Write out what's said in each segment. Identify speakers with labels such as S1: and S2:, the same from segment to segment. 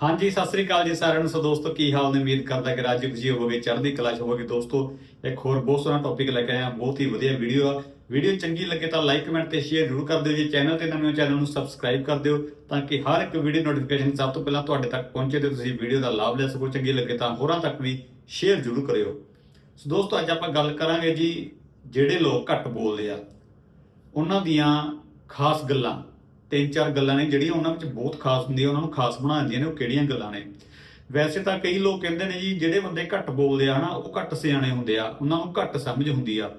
S1: ਹਾਂਜੀ, ਸਤਿ ਸ੍ਰੀ ਅਕਾਲ ਜੀ ਸਾਰਿਆਂ ਨੂੰ। ਸੋ ਦੋਸਤੋ, ਕੀ ਹਾਲ ਨੇ? ਉਮੀਦ ਕਰਦਾ ਕਿ ਰਾਜੀ ਖੁਸ਼ੀ ਹੋਵੋਗੇ, ਚੜ੍ਹਦੀ ਕਲਾ ਚ ਹੋਵੋਗੇ। ਦੋਸਤੋ, ਇੱਕ ਹੋਰ ਬਹੁਤ ਸੋਹਣਾ ਟੌਪਿਕ ਲੈ ਕੇ ਆਇਆ ਬਹੁਤ ਹੀ ਵਧੀਆ ਵੀਡੀਓ ਆ। ਵੀਡੀਓ ਚੰਗੀ ਲੱਗੇ ਤਾਂ ਲਾਈਕ ਕਮੈਂਟ ਤੇ ਸ਼ੇਅਰ ਜ਼ਰੂਰ ਕਰ ਦਿਓ ਜੀ। ਚੈਨਲ ਤੇ ਨਵੇਂ ਹੋ ਚੈਨਲ ਨੂੰ ਸਬਸਕ੍ਰਾਈਬ ਕਰ ਦਿਓ ਤਾਂ ਕਿ ਹਰ ਇੱਕ ਵੀਡੀਓ ਨੋਟੀਫਿਕੇਸ਼ਨ ਸਭ ਤੋਂ ਪਹਿਲਾਂ ਤੁਹਾਡੇ ਤੱਕ ਪਹੁੰਚੇ ਤੇ ਤੁਸੀਂ ਵੀਡੀਓ ਦਾ ਲਾਭ ਲੈ ਸਕੋ। ਚੰਗੀ ਲੱਗੇ ਤਾਂ ਹੋਰਾਂ ਤੱਕ ਵੀ ਸ਼ੇਅਰ ਜ਼ਰੂਰ ਕਰਿਓ। ਸੋ ਦੋਸਤੋ, ਅੱਜ ਆਪਾਂ ਗੱਲ ਕਰਾਂਗੇ ਜੀ, ਜਿਹੜੇ ਲੋਕ ਘੱਟ ਬੋਲਦੇ ਆ, ਉਹਨਾਂ ਦੀਆਂ ਖਾਸ ਗੱਲਾਂ। ਤਿੰਨ ਚਾਰ ਗੱਲਾਂ ਨੇ ਜਿਹੜੀਆਂ ਉਹਨਾਂ ਵਿੱਚ ਬਹੁਤ ਖਾਸ ਹੁੰਦੀਆਂ, ਉਹਨਾਂ ਨੂੰ ਖਾਸ ਬਣਾ ਦਿੰਦੀਆਂ ਨੇ, ਉਹ ਕਿਹੜੀਆਂ ਗੱਲਾਂ ਨੇ? ਵੈਸੇ ਤਾਂ ਕਈ ਲੋਕ ਕਹਿੰਦੇ ਨੇ ਜੀ, ਜਿਹੜੇ ਬੰਦੇ ਘੱਟ ਬੋਲਦੇ ਆ ਨਾ ਉਹ ਘੱਟ ਸਿਆਣੇ ਹੁੰਦੇ ਆ, ਉਹਨਾਂ ਨੂੰ ਘੱਟ ਸਮਝ ਹੁੰਦੀ ਆ।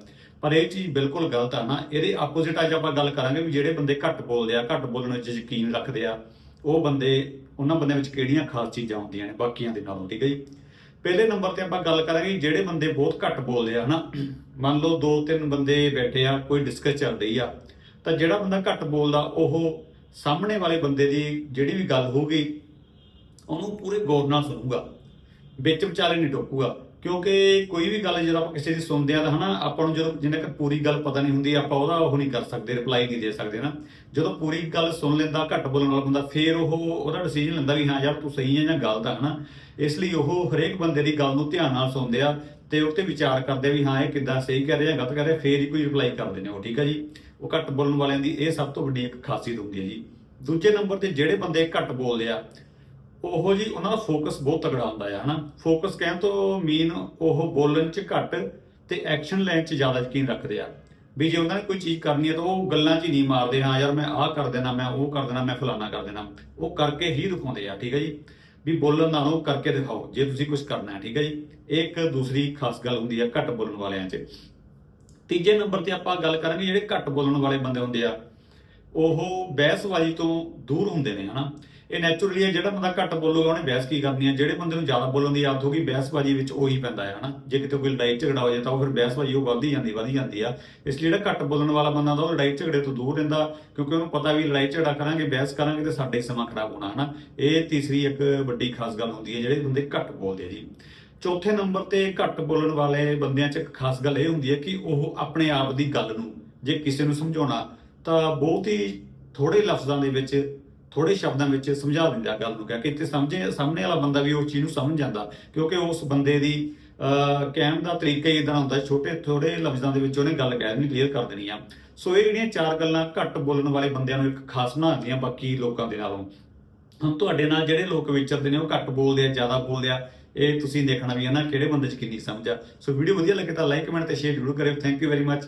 S1: ਪਰ ਇਹ ਚੀਜ਼ ਬਿਲਕੁਲ ਗਲਤ ਆ ਨਾ, ਇਹਦੇ ਆਪੋਜ਼ਿਟ ਅੱਜ ਆਪਾਂ ਗੱਲ ਕਰਾਂਗੇ ਵੀ ਜਿਹੜੇ ਬੰਦੇ ਘੱਟ ਬੋਲਦੇ ਆ, ਘੱਟ ਬੋਲਣ ਵਿੱਚ ਯਕੀਨ ਰੱਖਦੇ ਆ, ਉਹ ਬੰਦੇ, ਉਹਨਾਂ ਬੰਦਿਆਂ ਵਿੱਚ ਕਿਹੜੀਆਂ ਖਾਸ ਚੀਜ਼ਾਂ ਹੁੰਦੀਆਂ ਨੇ, ਬਾਕੀਆਂ ਦੇ ਨਾਲੋਂ, ਠੀਕ ਹੈ ਜੀ? ਪਹਿਲੇ ਨੰਬਰ ਤੇ ਆਪਾਂ ਗੱਲ ਕਰਾਂਗੇ ਜਿਹੜੇ ਬੰਦੇ ਬਹੁਤ ਘੱਟ ਬੋਲਦੇ ਆ ਹਨਾ, ਮੰਨ ਲਓ ਦੋ ਤਿੰਨ ਬੰਦੇ ਬੈਠੇ ਆ, ਕੋਈ ਡਿਸਕਸ ਚੱਲ ਰਹੀ ਆ ਤਾਂ ਜਿਹੜਾ ਬੰਦਾ ਘੱਟ ਬੋਲਦਾ, ਉਹ ਸਾਹਮਣੇ ਵਾਲੇ ਬੰਦੇ ਦੀ ਜਿਹੜੀ ਵੀ ਗੱਲ ਹੋਊਗੀ, ਉਹਨੂੰ ਪੂਰੇ ਗੌਰ ਨਾਲ ਸੁਣੂਗਾ, ਵਿੱਚ ਵਿਚਾਲੇ ਨਹੀਂ ਟੋਕੂਗਾ। ਕਿਉਂਕਿ ਕੋਈ ਵੀ ਗੱਲ ਜਦੋਂ ਆਪਾਂ ਕਿਸੇ ਦੀ ਸੁਣਦੇ ਆ ਤਾਂ ਹਨਾ, ਆਪਾਂ ਨੂੰ ਜਦੋਂ ਜਿੰਨਾ ਕਿ ਪੂਰੀ ਗੱਲ ਪਤਾ ਨਹੀਂ ਹੁੰਦੀ, ਆਪਾਂ ਉਹਦਾ ਉਹ ਨਹੀਂ ਕਰ ਸਕਦੇ ਰਿਪਲਾਈ ਨਹੀਂ ਦੇ ਸਕਦੇ ਨਾ। ਜਦੋਂ ਪੂਰੀ ਗੱਲ ਸੁਣ ਲੈਂਦਾ, ਘੱਟ ਬੋਲਣ ਵਾਲਾ ਬੰਦਾ, ਫੇਰ ਉਹ ਉਹਦਾ ਡਿਸੀਜਨ ਲੈਂਦਾ ਵੀ ਹਾਂ ਯਾਰ ਤੂੰ ਸਹੀ ਹੈ ਜਾਂ ਗਲਤ ਹੈ ਹਨਾ। ਇਸ ਲਈ ਉਹ ਹਰੇਕ ਬੰਦੇ ਦੀ ਗੱਲ ਨੂੰ ਧਿਆਨ ਨਾਲ ਸੁਣਦੇ ਆ ਤੇ ਉਹ ਤੇ ਵਿਚਾਰ ਕਰਦੇ ਆ ਵੀ ਹਾਂ, ਇਹ ਕਿੱਦਾਂ ਸਹੀ ਕਰ ਰਿਹਾ ਜਾਂ ਗਲਤ ਕਰ ਰਿਹਾ, ਫੇਰ ਹੀ ਕੋਈ ਰਿਪਲਾਈ ਕਰਦੇ ਨੇ ਉਹ, ਠੀਕ ਹੈ ਜੀ? ਉਹ ਘੱਟ ਬੋਲਣ ਵਾਲਿਆਂ ਦੀ ਇਹ ਸਭ ਤੋਂ ਵੱਡੀ ਇੱਕ ਖਾਸੀਅਤ ਹੁੰਦੀ ਹੈ ਜੀ। ਦੂਜੇ ਨੰਬਰ ਤੇ ਜਿਹੜੇ ਬੰਦੇ ਘੱਟ ਬੋਲਦੇ ਆ ਉਹ ਜੀ ਉਹਨਾਂ ਦਾ ਫੋਕਸ ਬਹੁਤ ਤਗੜਾ ਹੁੰਦਾ ਹੈ ਹਨਾ? ਫੋਕਸ ਕਹਿਣ ਤੋਂ ਮੀਨ ਉਹ ਬੋਲਣ 'ਚ ਘੱਟ ਤੇ ਐਕਸ਼ਨ ਲੈਣ 'ਚ ਜ਼ਿਆਦਾ ਯਕੀਨ ਰੱਖਦੇ ਆ। ਵੀ ਜੇ ਉਹਨਾਂ ਨੇ ਕੋਈ ਚੀਜ਼ ਕਰਨੀ ਹੈ ਤਾਂ ਉਹ ਗੱਲਾਂ 'ਚ ਹੀ ਨਹੀਂ ਮਾਰਦੇ, ਹਾਂ ਯਾਰ ਮੈਂ ਆਹ ਕਰ ਦੇਣਾ, ਮੈਂ ਉਹ ਕਰ ਦੇਣਾ, ਮੈਂ ਫਲਾਨਾ ਕਰ ਦੇਣਾ। ਉਹ ਕਰਕੇ ਹੀ ਦਿਖਾਉਂਦੇ ਆ, ਠੀਕ ਹੈ ਜੀ? ਵੀ ਬੋਲਣ ਨਾਲੋਂ ਕਰਕੇ ਦਿਖਾਓ, ਜੇ ਤੁਸੀਂ ਕੁਝ ਕਰਨਾ ਹੈ ਠੀਕ ਹੈ ਜੀ? ਇਹ ਇੱਕ ਦੂਸਰੀ ਖਾਸ ਗੱਲ ਹੁੰਦੀ ਆ ਘੱਟ ਬੋਲਣ ਵਾਲਿਆਂ 'ਚ। ਤੀਜੇ ਨੰਬਰ ਤੇ ਆਪਾਂ ਗੱਲ ਕਰਾਂਗੇ ਜਿਹੜੇ ਘੱਟ ਬੋਲਣ ਵਾਲੇ ਬੰਦੇ ਹੁੰਦੇ ਆ, ਉਹ ਬਹਿਸਬਾਜ਼ੀ ਤੋਂ ਦੂਰ ਹੁੰਦੇ ਨੇ, ਹਨਾ? ਇਹ ਨੈਚੁਰਲੀ ਹੈ ਜਿਹੜਾ ਬੰਦਾ ਘੱਟ ਬੋਲੂਗਾ, ਉਹਨੇ ਬਹਿਸ ਕੀ ਕਰਨੀ ਹੈ ਜਿਹੜੇ ਬੰਦੇ ਨੂੰ ਜ਼ਿਆਦਾ ਬੋਲਣ ਦੀ ਆਦਤ ਹੋਗੀ ਬਹਿਸਬਾਜ਼ੀ ਵਿੱਚ ਉਹੀ ਪੈਂਦਾ ਹੈ ਹਨਾ? ਜੇ ਕਿਤੇ ਕੋਈ ਲੜਾਈ ਝਗੜਾ ਹੋ ਜਾਏ, ਤਾਂ ਉਹ ਫਿਰ ਬਹਿਸਬਾਜ਼ੀ ਉਹ ਵੱਧਦੀ ਜਾਂਦੀ ਵਧੀ ਜਾਂਦੀ ਆ। ਇਸ ਲਈ ਜਿਹੜਾ ਘੱਟ ਬੋਲਣ ਵਾਲਾ ਬੰਦਾ ਹੁੰਦਾ, ਉਹ ਲੜਾਈ ਝਗੜੇ ਤੋਂ ਦੂਰ ਰਹਿੰਦਾ, ਕਿਉਂਕਿ ਉਹਨੂੰ ਪਤਾ ਵੀ ਲੜਾਈ ਝਗੜਾ ਕਰਾਂਗੇ, ਬਹਿਸ ਕਰਾਂਗੇ ਤੇ ਸਾਡੇ ਸਮਾਂ ਖਰਾਬ ਹੋਣਾ, ਹਨਾ? ਇਹ ਤੀਸਰੀ ਇੱਕ ਵੱਡੀ ਖਾਸ ਗੱਲ ਹੁੰਦੀ ਹੈ, ਜਿਹੜੇ ਬੰਦੇ ਘੱਟ ਬੋਲਦੇ ਜੀ। ਚੌਥੇ ਨੰਬਰ ਤੇ ਘੱਟ ਬੋਲਣ ਵਾਲੇ ਬੰਦਿਆਂ 'ਚ ਇੱਕ ਖਾਸ ਗੱਲ ਇਹ ਹੁੰਦੀ ਹੈ ਕਿ ਉਹ ਆਪਣੇ ਆਪ ਦੀ ਗੱਲ ਨੂੰ ਜੇ ਕਿਸੇ ਨੂੰ ਸਮਝਾਉਣਾ, ਤਾਂ ਬਹੁਤ ਹੀ ਥੋੜੇ ਲਫ਼ਜ਼ਾਂ ਦੇ ਵਿੱਚ ਥੋੜੇ ਸ਼ਬਦਾਂ ਵਿੱਚ ਸਮਝਾ ਦਿੰਦਾ ਗੱਲ ਨੂੰ, ਕਹਿ ਕੇ ਇੱਥੇ ਸਮਝੇ, ਸਾਹਮਣੇ ਵਾਲਾ ਬੰਦਾ ਵੀ ਉਸ ਚੀਜ਼ ਨੂੰ ਸਮਝ ਜਾਂਦਾ, ਕਿਉਂਕਿ ਉਸ ਬੰਦੇ ਦੀ ਕਹਿਣ ਦਾ ਤਰੀਕਾ ਹੀ ਇਦਾਂ ਹੁੰਦਾ, ਛੋਟੇ, ਥੋੜੇ ਲਫ਼ਜ਼ਾਂ ਦੇ ਵਿੱਚ ਉਹਨੇ ਗੱਲ ਕਹਿ ਦੇਣੀ ਕਲੀਅਰ ਕਰ ਦੇਣੀ ਆ। ਸੋ ਇਹ ਜਿਹੜੀਆਂ ਚਾਰ ਗੱਲਾਂ ਘੱਟ ਬੋਲਣ ਵਾਲੇ ਬੰਦਿਆਂ ਨੂੰ ਇੱਕ ਖਾਸ ਬਣਾਉਂਦੀਆਂ ਬਾਕੀ ਲੋਕਾਂ ਦੇ ਨਾਲੋਂ। ਹੁਣ ਤੁਹਾਡੇ ਨਾਲ ਜਿਹੜੇ ਲੋਕ ਵਿਚਰਦੇ ਨੇ, ਉਹ ਘੱਟ ਬੋਲਦੇ ਆ, ਜ਼ਿਆਦਾ ਬੋਲਦੇ ਆ, ਇਹ ਤੁਸੀਂ ਦੇਖਣਾ ਵੀ ਹੈ ਨਾ ਕਿਹੜੇ ਬੰਦੇ 'ਚ ਕਿੰਨੀ ਸਮਝ ਆ। ਸੋ ਵੀਡੀਓ ਵਧੀਆ ਲੱਗੇ ਤਾਂ ਲਾਈਕ ਕਮੈਂਟ ਤੇ ਸ਼ੇਅਰ ਜ਼ਰੂਰ ਕਰਿਓ। Thank you very much